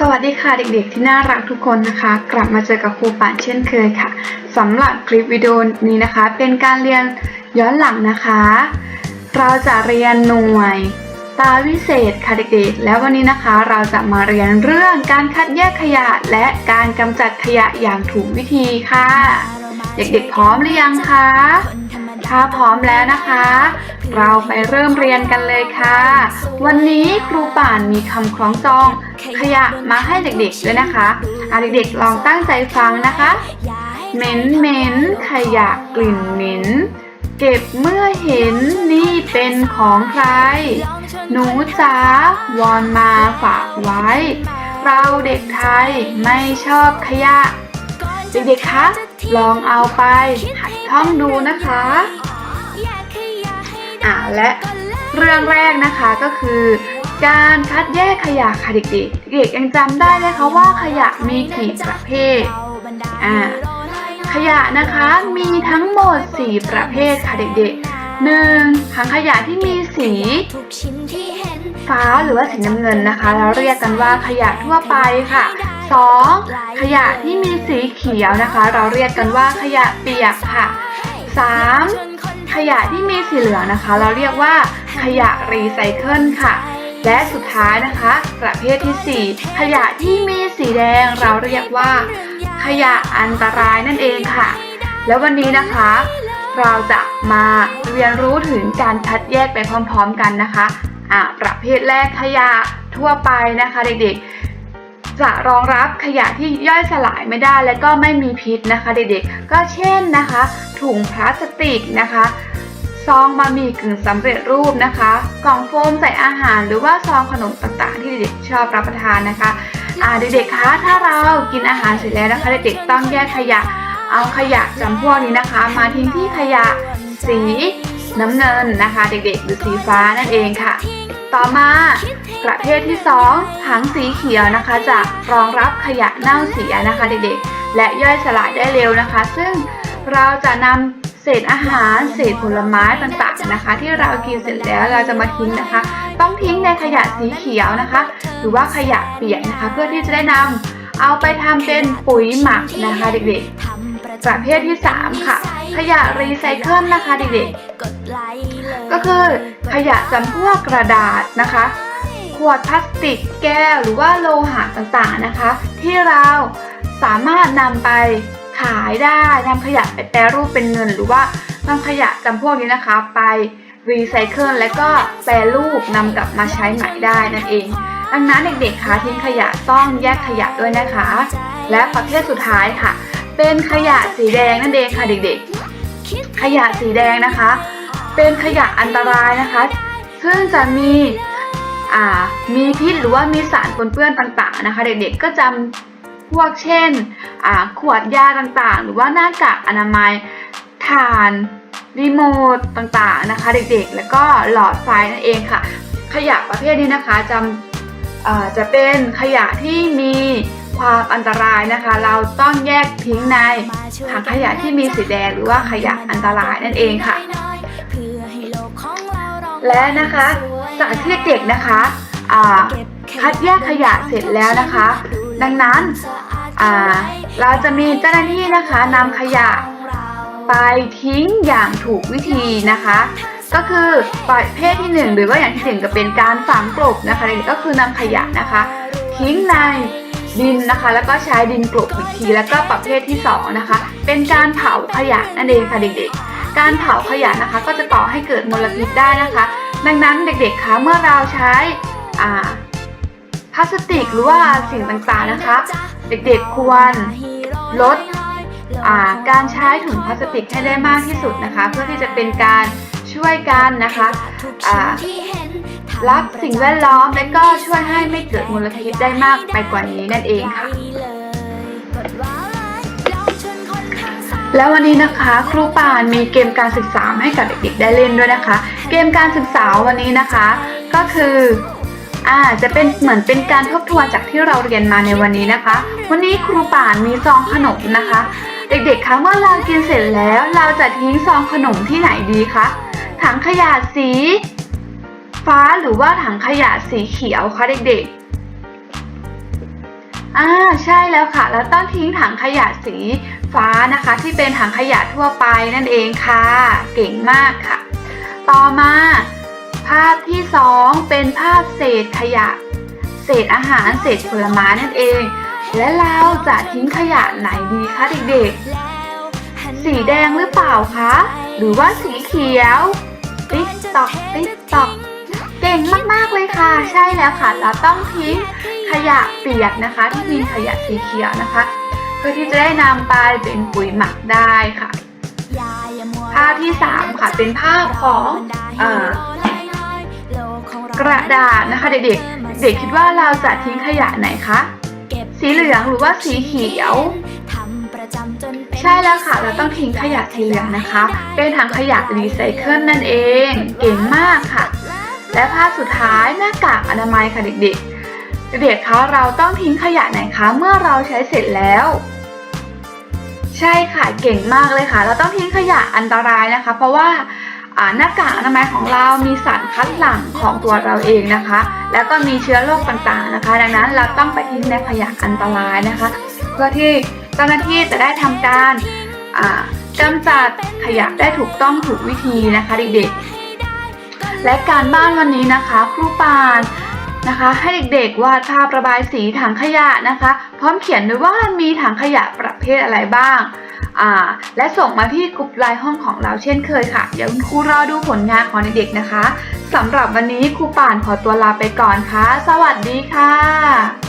สวัสดีค่ะเด็กๆที่น่ารักทุกคนนะคะ กลับมาเจอกับครูป่านเช่นเคยค่ะสำหรับคลิปวิดีโอนี้นะคะ เป็นการเรียนย้อนหลังนะคะ เราจะเรียนหน่วย ตาวิเศษค่ะเด็กๆ แล้ววันนี้นะคะ เราจะมาเรียนเรื่องการคัดแยกขยะและการกำจัดขยะอย่างถูกวิธีค่ะ เด็กๆพร้อมหรือยังคะ ถ้าพร้อมแล้วนะคะ เราไปเริ่มเรียนกันเลยค่ะ วันนี้ครูป่านมีคำคล้องจอง ขยะมาให้เด็กๆด้วยนะคะอะเด็กๆลองตั้งใจฟังนะคะ เหม็นเหม็นขยะกลิ่นเหม็น เก็บเมื่อเห็นนี่เป็นของใคร หนูจ๋าวอนมาฝากไว้ เราเด็กไทยไม่ชอบขยะ เด็กๆคะ ลองเอาไปหัดท่องดูนะคะอ่าและเรื่องแรกนะคะก็คือ การคัดแยกขยะค่ะเด็กๆเด็กยังจำได้ไหมคะว่าขยะมีกี่ประเภทอ่าขยะนะคะมีทั้งหมด 4 ประเภทค่ะเด็กๆหนึ่งถังขยะที่มีสี ฟ้าหรือว่าสีน้ำเงินนะคะ เราเรียกกันว่าขยะทั่วไปค่ะ 2. ขยะที่มีสีเขียวนะคะ เราเรียกกันว่าขยะเปียกค่ะ 3. ขยะที่มีสีเหลืองนะคะ เราเรียกว่าขยะรีไซเคิลค่ะ และสุดท้ายนะคะ ประเภทที่ 4 ขยะที่มีสีแดงเราเรียกว่า ขยะอันตรายนั่นเองค่ะ แล้ววันนี้นะคะเราจะมาเรียนรู้ถึงการคัดแยกไปพร้อมๆกันนะคะ อะประเภทแรกขยะทั่วไปนะคะเด็กๆ จะรองรับขยะที่ย่อยสลายไม่ได้และก็ไม่มีพิษนะคะเด็กๆ ก็เช่นนะคะ ถุงพลาสติกนะคะซองบะหมี่กึ่งสำเร็จรูปนะคะ กล่องโฟมใส่อาหารหรือว่าซองขนมต่างๆ ที่เด็กๆชอบรับประทานนะคะอ่าเด็กๆคะถ้าเรากินอาหารเสร็จแล้วนะคะเด็กๆต้องแยกขยะ เอาขยะจำพวกนี้นะคะ มาทิ้งที่ขยะสี น้ำเงินนะคะ เด็กๆหรือสีฟ้านั่นเองค่ะ ต่อมาประเภทที่ 2 ถังสีเขียวนะคะ จะรองรับขยะเน่าเสียนะคะ เด็กๆ และย่อยสลายได้เร็วนะคะ ซึ่งเราจะนำเศษอาหาร เศษผลไม้ต่างๆนะคะ ที่เรากินเสร็จแล้วเราจะมาทิ้งนะคะ ต้องทิ้งในขยะสีเขียวนะคะ หรือว่าขยะเปียกนะคะ เพื่อที่จะได้นำเอาไปทำเป็นปุ๋ยหมักนะคะ เด็กๆ ประเภทที่ 3 ค่ะ ขยะรีไซเคิลนะคะเด็กๆก็คือขยะจำพวกกระดาษนะคะ ขวดพลาสติกแก้วหรือว่าโลหะต่างๆนะคะ ที่เราสามารถนำไปขายได้นำขยะไปแปรรูปเป็นเงิน หรือว่านำขยะจำพวกนี้นะคะ ไปรีไซเคิลและก็แปรรูปนำกลับมาใช้ใหม่ได้นั่นเอง ดังนั้นเด็กๆคะทิ้งขยะต้องแยกขยะด้วยนะคะ และประเภทสุดท้ายค่ะ เป็นขยะสีแดงนั่นเองค่ะเด็กๆ ขยะสีแดงนะคะ เป็นขยะอันตรายนะคะ ซึ่งจะมีอ่ามีพิษหรือว่ามีสารปนเปื้อนต่างๆนะคะ เด็กๆก็จำพวกเช่นอ่าขวดยาต่างๆ หรือว่าหน้ากากอนามัยถ่านรีโมทต่างๆนะคะ เด็กๆ แล้วก็หลอดไฟนั่นเองค่ะ ขยะประเภทนี้นะคะจำจะเป็นขยะที่มี ความอันตรายนะคะ เราต้องแยกทิ้งในถังขยะที่มีสีแดงหรือว่าขยะอันตรายนั่นเองค่ะ และนะคะจากที่เด็กๆนะคะคัดแยกขยะเสร็จแล้วนะคะ ดังนั้นเราจะมีเจ้าหน้าที่นะคะนำขยะไปทิ้งอย่างถูกวิธีนะคะ ก็คือประเภทที่หนึ่งหรือว่าอย่างที่หนึ่งก็เป็นการฝังกลบนะคะเด็กก็คือนำขยะนะคะ ทิ้งใน ดินนะคะ แล้วก็ใช้ดินกลบอีกทีแล้วก็ประเภทที่สองนะคะ เป็นการเผาขยะนั่นเองค่ะเด็กๆ การเผาขยะนะคะ ก็จะก่อให้เกิดมลพิษได้นะคะ ดังนั้นเด็กๆคะเมื่อเราใช้อ่าพลาสติกหรือว่าสิ่งต่างๆนะคะ เด็กๆควรลดการใช้ถุงพลาสติกให้ได้มากที่สุดนะคะ เพื่อที่จะเป็นการช่วยกันนะคะอ่า รักสิ่งแวดล้อมและก็ช่วยให้ไม่เกิดมลพิษได้มากไปกว่านี้นั่นเองค่ะ แล้ววันนี้นะคะ ครูปานมีเกมการศึกษาให้กับเด็กๆได้เล่นด้วยนะคะ เกมการศึกษาวันนี้นะคะ ก็คืออ่าจะเป็นเหมือนเป็นการทบทวนจากที่เราเรียนมาในวันนี้นะคะ วันนี้ครูป่านมีซองขนมนะคะ เด็กๆคะเมื่อเรากินเสร็จแล้ว เราจะทิ้งซองขนมที่ไหนดีคะถังขยะสี ฟ้าหรือว่าถังขยะสีเขียวคะเด็กๆ อ่าใช่แล้วค่ะ แล้วต้องทิ้งถังขยะสีฟ้านะคะ ที่เป็นถังขยะทั่วไปนั่นเองค่ะ เก่งมากค่ะ ต่อมา ภาพที่สองเป็นภาพเศษขยะ เศษอาหารเศษผลไม้นั่นเอง และเราจะทิ้งขยะไหนดีคะเด็กๆ สีแดงหรือเปล่าคะ หรือว่าสีเขียวติ๊กตอกติ๊กตอก เก่งมากๆเลยค่ะ ใช่แล้วค่ะ เราต้องทิ้งขยะเปียกนะคะ ที่มีขยะสีเขียวนะคะ เพื่อที่จะได้นำไปเป็นปุ๋ยหมักได้ค่ะ ภาพที่ 3 ค่ะ เป็นภาพของอกระดาษนะคะเด็กๆ เด็กคิดว่าเราจะทิ้งขยะไหนคะ สีเหลืองหรือว่าสีเขียว ใช่แล้วค่ะ เราต้องทิ้งขยะสีเหลืองนะคะ เป็นถังขยะรีไซเคิลนั่นเอง เก่งมากค่ะ และภาพสุดท้ายหน้ากากอนามัยค่ะเด็กๆ เด็กๆคะเราต้องทิ้งขยะไหนคะเมื่อเราใช้เสร็จแล้ว ใช่ค่ะเก่งมากเลยค่ะ เราต้องทิ้งขยะอันตรายนะคะ เพราะว่าหน้ากากอนามัยของเรามีสารคัดหลั่งของตัวเราเองนะคะ แล้วก็มีเชื้อโรคต่างๆนะคะ ดังนั้นเราต้องไปทิ้งในขยะอันตรายนะคะ เพื่อที่เจ้าหน้าที่จะได้ทำการกำจัดขยะได้ถูกต้องถูกวิธีนะคะเด็กๆ และการบ้านวันนี้นะคะครูปานนะคะ ให้เด็กๆวาดภาพระบายสีถังขยะนะคะ พร้อมเขียนด้วยว่ามีถังขยะประเภทอะไรบ้างอ่าและส่งมาที่กลุ่มไลน์ห้องของเราเช่นเคยค่ะเดี๋ยวคุณครูรอดูผลงานของเด็กๆนะคะสำหรับวันนี้ครูป่านขอตัวลาไปก่อนค่ะ สวัสดีค่ะ